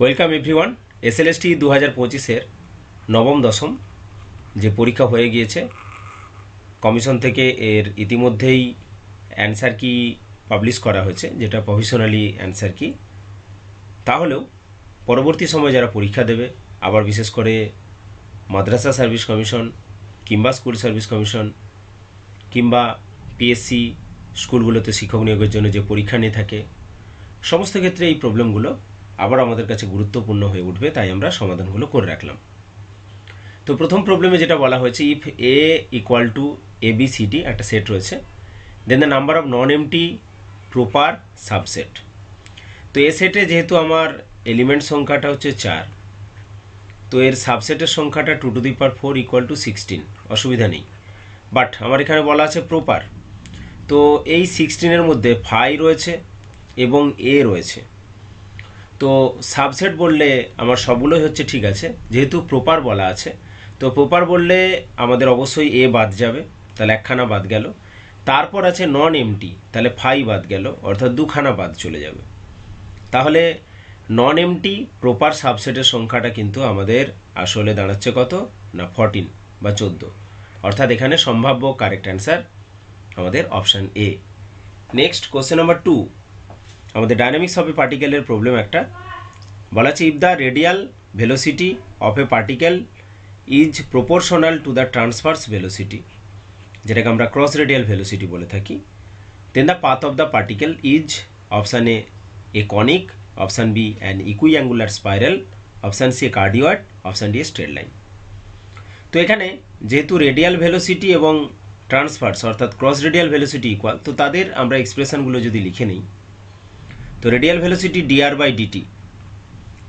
Welcome everyone SLST দু হাজার পঁচিশের নবম, দশম যে পরীক্ষা হয়ে গিয়েছে, কমিশন থেকে এর ইতিমধ্যেই অ্যান্সার কি পাবলিশ করা হয়েছে, যেটা প্রফেশনালি অ্যান্সার কি। তাহলেও পরবর্তী সময় যারা পরীক্ষা দেবে, আবার বিশেষ করে মাদ্রাসা সার্ভিস কমিশন কিংবা স্কুল সার্ভিস কমিশন কিংবা পিএসসি স্কুলগুলোতে শিক্ষক নিয়োগের জন্য যে পরীক্ষা নিয়ে থাকে, সমস্ত ক্ষেত্রে এই প্রবলেমগুলো আবার আমাদের কাছে গুরুত্বপূর্ণ হয়ে উঠবে, তাই আমরা সমাধানগুলো করে রাখলাম। তো প্রথম প্রবলেমে যেটা বলা হয়েছে if A equal to A B C D একটা সেট রয়েছে then the number of non empty proper subset তো এ সেটে যেহেতু আমার এলিমেন্ট সংখ্যাটা হচ্ছে চার, তো এর সাবসেটের সংখ্যাটা two to the power four equal to sixteen অসুবিধা নেই। বাট আমার এখানে বলা আছে প্রপার তো এই সিক্সটিনের মধ্যে ফাই রয়েছে এবং এ রয়েছে। তো সাবসেট বললে আমার সবগুলোই হচ্ছে ঠিক আছে, যেহেতু প্রপার বলা আছে। তো প্রপার বললে আমাদের অবশ্যই এ বাদ যাবে, তাহলে একখানা বাদ গেল। তারপর আছে নন এমটি তাহলে ফাই বাদ গেল, অর্থাৎ দুখানা বাদ চলে যাবে। তাহলে নন এমটি প্রপার সাবসেটের সংখ্যাটা কিন্তু আমাদের আসলে দাঁড়াচ্ছে কত? না ফরটিন বা চোদ্দ। অর্থাৎ এখানে সম্ভাব্য কারেক্ট অ্যান্সার আমাদের option A next question number two আমাদের ডাইনামিক্স অফ এ পার্টিকেলের প্রবলেম একটা। বলা আছে if the radial velocity of a particle is proportional to the transverse velocity যেটাকে আমরা ক্রস রেডিয়াল ভেলোসিটি বলে থাকি then the path of the particle is option A a conic option B an equiangular spiral option C a cardioid option D a straight line তো এখানে যেহেতু radial velocity এবং transverse অর্থাৎ cross radial velocity equal তো তাদের আমরা এক্সপ্রেশনগুলো যদি লিখে নিই তো radial velocity DR by DT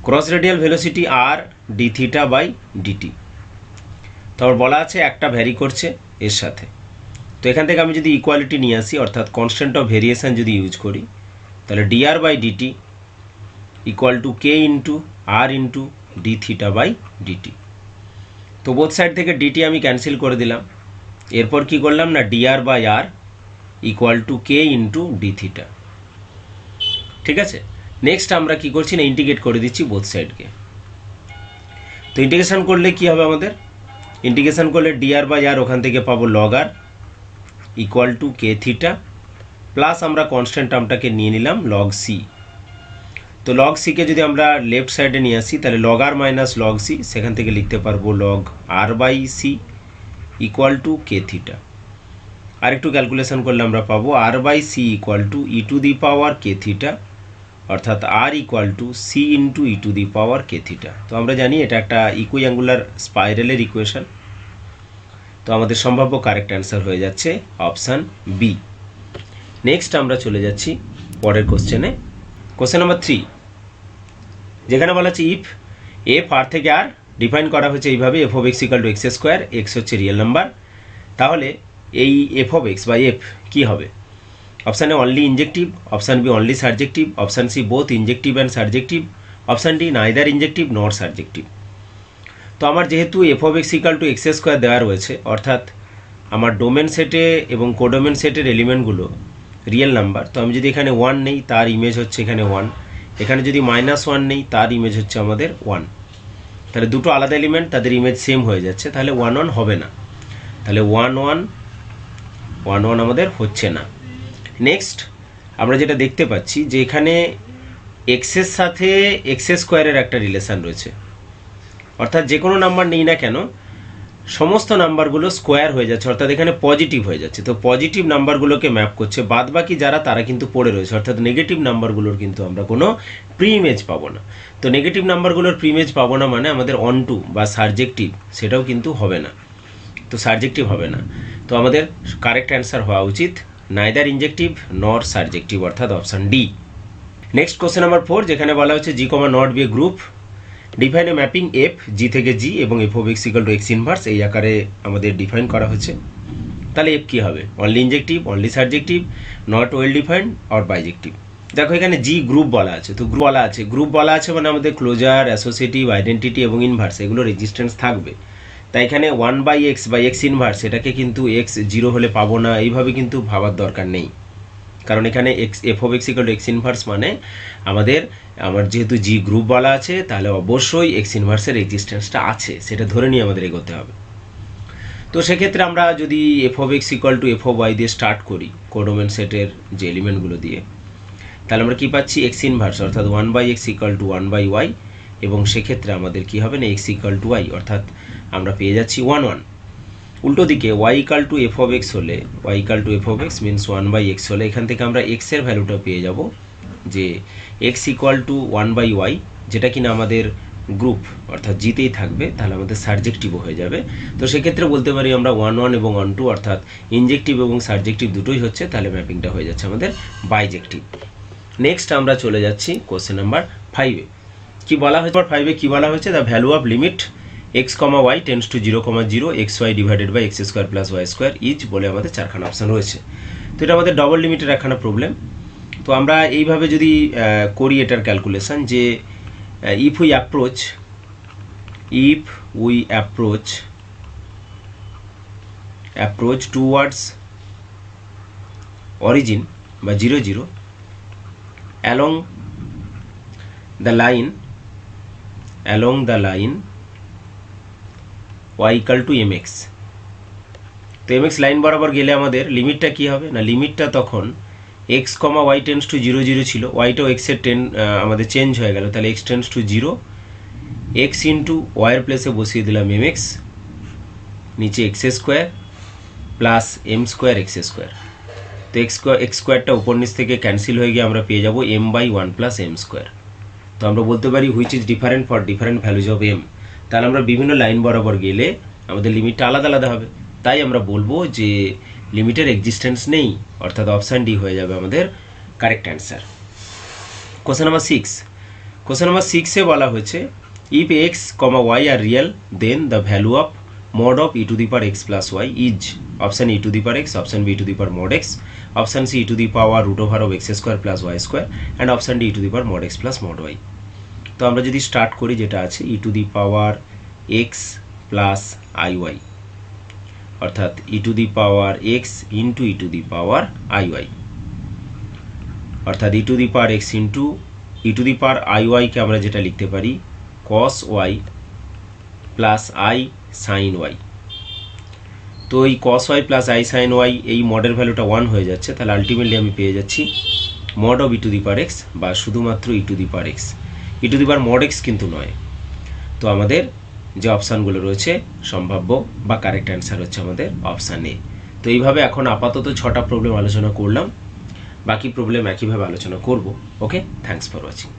cross radial velocity R D theta by DT তারপর বলা আছে একটা ভ্যারি করছে এর সাথে। তো এখান থেকে আমি যদি ইকুয়ালিটি নিয়ে আসি, অর্থাৎ কনস্ট্যান্ট অফ ভেরিয়েশন যদি ইউজ করি, তাহলে DR by DT equal to K into R into D theta by DT তো বোথ সাইড থেকে ডিটি আমি ক্যান্সেল করে দিলাম। এরপর কি করলাম না DR by R equal to K into D theta ঠিক আছে? নেক্সট আমরা কি করছি না ইন্টিগ্রেট করে দিচ্ছি বোথ সাইডকে তো ইন্টিগ্রেশন করলে কি হবে আমাদের? ইন্টিগ্রেশন করলে ডিআর বাই আর ওখান থেকে পাবো log R equal to K theta plus আমরা কনস্ট্যান্ট টার্মটাকে নিয়ে নিলাম লগ সি তো লগ সিকে যদি আমরা লেফট সাইডে নিয়ে আসি, তাহলে log R minus log C সেখান থেকে লিখতে পারব log R by C equal to K theta আর একটু ক্যালকুলেশন করলে আমরা পাবো R by C equal to E to the power K theta অর্থাৎ R equal to C into E to the power K theta তো আমরা জানি এটা একটা ইকুইঅ্যাঙ্গুলার স্পাইরালের ইকুয়েশন তো আমাদের সম্ভাব্য কারেক্ট অ্যান্সার হয়ে যাচ্ছে অপশান বি নেক্সট আমরা চলে যাচ্ছি পরের কোশ্চেনে কোশ্চেন নাম্বার থ্রি যেখানে বলা আছে ইফ এফ আর থেকে আর ডিফাইন করা হয়েছে এইভাবে F of X equal to X square X হচ্ছে রিয়েল নাম্বার তাহলে এই এফ অফ এক্স বা এফ কী হবে? Option A only injective option B only subjective option C both injective and subjective option D neither injective not subjective তো আমার যেহেতু F of X equal to X square দেওয়া রয়েছে, অর্থাৎ আমার ডোমেন সেটে এবং কোডোমেন সেটের এলিমেন্টগুলো রিয়েল নাম্বার তো আমি যদি এখানে ওয়ান নেই, তার ইমেজ হচ্ছে এখানে ওয়ান এখানে যদি মাইনাস ওয়ান নেই, তার ইমেজ হচ্ছে আমাদের ওয়ান তাহলে দুটো আলাদা এলিমেন্ট তাদের ইমেজ সেম হয়ে যাচ্ছে, তাহলে ওয়ান ওয়ান হবে না। তাহলে ওয়ান ওয়ান ওয়ান ওয়ান আমাদের হচ্ছে না। নেক্সট আমরা যেটা দেখতে পাচ্ছি যে এখানে এক্সের সাথে এক্স স্কোয়ারের একটা রিলেশান রয়েছে। অর্থাৎ যে কোনো নাম্বার নেই না কেন, সমস্ত নাম্বারগুলো স্কোয়ার হয়ে যাচ্ছে, অর্থাৎ এখানে পজিটিভ হয়ে যাচ্ছে। তো পজিটিভ নাম্বারগুলোকে ম্যাপ করছে বাদ বাকি যারা তারা কিন্তু পড়ে রয়েছে। অর্থাৎ নেগেটিভ নাম্বারগুলোর কিন্তু আমরা কোনো প্রি ইমেজ পাবো না। তো নেগেটিভ নাম্বারগুলোর প্রি ইমেজ পাবো না মানে আমাদের অন টু বা সাবজেক্টিভ সেটাও কিন্তু হবে না। তো সাবজেক্টিভ হবে না। তো আমাদের কারেক্ট অ্যান্সার হওয়া উচিত। নাইদার ইনজেক্টিভ নর সাবজেক্টিভ অর্থাৎ option D next question number four যেখানে বলা হচ্ছে G comma not B group define a mapping F G থেকে জি এবং F of X equal to X inverse এই আকারে আমাদের ডিফাইন করা হচ্ছে তাহলে এফ কী হবে? Only injective only subjective not well defined or bijective দেখো, এখানে জি গ্রুপ বলা আছে। তো গ্রুপ বলা আছে। গ্রুপ বলা আছে মানে আমাদের ক্লোজার অ্যাসোসিয়েটিভ আইডেন্টিটি এবং ইনভার্স এগুলো রেজিস্ট্যান্স থাকবে। তাই এখানে one by X by X inverse এটাকে কিন্তু এক্স জিরো হলে পাবো না, এইভাবে কিন্তু ভাবার দরকার নেই। কারণ এখানে X F of X equal X inverse মানে আমাদের, আমার যেহেতু জি গ্রুপ বলা আছে, তাহলে অবশ্যই এক্স ইনভার্সের এক্সিস্টেন্সটা আছে, সেটা ধরে নিয়ে আমাদের এগোতে হবে। তো সেক্ষেত্রে আমরা যদি F of X equal to F of Y দিয়ে স্টার্ট করি কোডোমেন সেটের যে এলিমেন্টগুলো দিয়ে, তাহলে আমরা কী পাচ্ছি? এক্স ইনভার্স অর্থাৎ one by X equal to one by Y এবং সেক্ষেত্রে আমাদের কি হবে না এক্স ইকুয়াল টু ওয়াই অর্থাৎ আমরা পেয়ে যাচ্ছি ওয়ান ওয়ান উল্টো দিকে Y equal to F of X হলে Y equal to F of X means one by X হলে এখান থেকে আমরা এক্সের ভ্যালুটা পেয়ে যাব, যে X equal to one by Y যেটা কিনা আমাদের গ্রুপ অর্থাৎ জিতেই থাকবে, তাহলে আমাদের সাবজেক্টিভও হয়ে যাবে। তো সেক্ষেত্রে বলতে পারি আমরা ওয়ান ওয়ান এবং ওয়ান টু অর্থাৎ ইনজেক্টিভ এবং সাবজেক্টিভ দুটোই হচ্ছে, তাহলে ম্যাপিংটা হয়ে যাচ্ছে আমাদের বাইজেক্টিভ নেক্সট আমরা চলে যাচ্ছি কোশ্চেন নাম্বার ফাইভে কি বলা হয়েছে? ফাইভে কি বলা হয়েছে? The value of limit X comma Y tends to zero comma zero X Y divided by X square plus Y square each বলে আমাদের চারখানা অপশান রয়েছে। তো এটা আমাদের ডবল লিমিটের একখানা প্রবলেম তো আমরা এইভাবে যদি করি এটার ক্যালকুলেশন যে if we approach if we approach approach towards origin বা zero zero along the line the line Y equal to M X তো এম এক্স লাইন বরাবর গেলে আমাদের লিমিটটা কী হবে? না, লিমিটটা তখন X comma Y tends to zero zero ছিল ওয়াইটাও এক্সের টেন আমাদের চেঞ্জ হয়ে গেল। তাহলে X tends to zero X into ওয়াইয়ের প্লেসে বসিয়ে দিলাম এম এক্স নিচে X square plus M square X square তো এক্স স্কোয়ার এক্স স্কোয়ারটা উপর নিচ থেকে ক্যান্সেল হয়ে গিয়ে আমরা পেয়ে যাব M by one plus M square তো আমরা বলতে পারি which is different for different values of M তাহলে আমরা বিভিন্ন লাইন বরাবর গেলে আমাদের লিমিটটা আলাদা আলাদা হবে। তাই আমরা বলব যে লিমিটের এক্সিস্টেন্স নেই, অর্থাৎ অপশান ডি হয়ে যাবে আমাদের correct answer question number six question number সিক্সে বলা হয়েছে if X comma Y are real then the value of of e to the power x plus y is option e to the power x, option b e to the power mod x, option c e to the power root over of x square plus y square, and option d e to the power mod x plus mod y তো আমরা যদি start করি যেটা আছে E to the power X plus I Y অর্থাৎ E to the power X into E to the power I Y অর্থাৎ E to the power X into E to the power I ওয়াইকে আমরা যেটা লিখতে পারি cos Y plus I sine Y তো এই cos Y plus I sine Y এই মডের ভ্যালুটা ওয়ান হয়ে যাচ্ছে, তাহলে আলটিমেটলি আমি পেয়ে যাচ্ছি mod of E to the power X বা শুধুমাত্র E to the power X E to the power mod X কিন্তু নয়। তো আমাদের যে অপশানগুলো রয়েছে, সম্ভাব্য বা কারেক্ট অ্যান্সার হচ্ছে আমাদের অপশান এ তো এইভাবে এখন আপাতত ছটা প্রবলেম আলোচনা করলাম। বাকি প্রবলেম একইভাবে আলোচনা করব। Okay thanks for watching